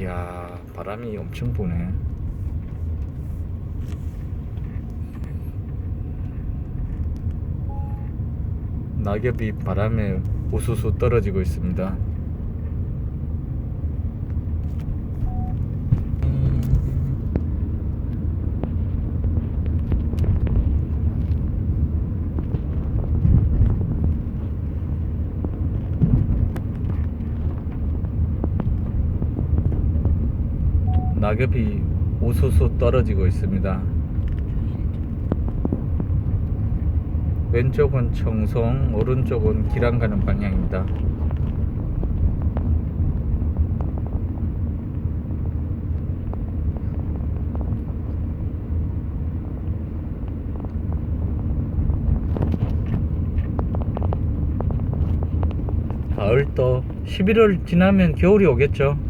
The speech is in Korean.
이야 바람이 엄청 부네. 낙엽이 바람에 우수수 떨어지고 있습니다 낙엽이 우수수 떨어지고 있습니다. 왼쪽은 청송, 오른쪽은 기랑 가는 방향입니다. 가을 또 11월 지나면 겨울이 오겠죠.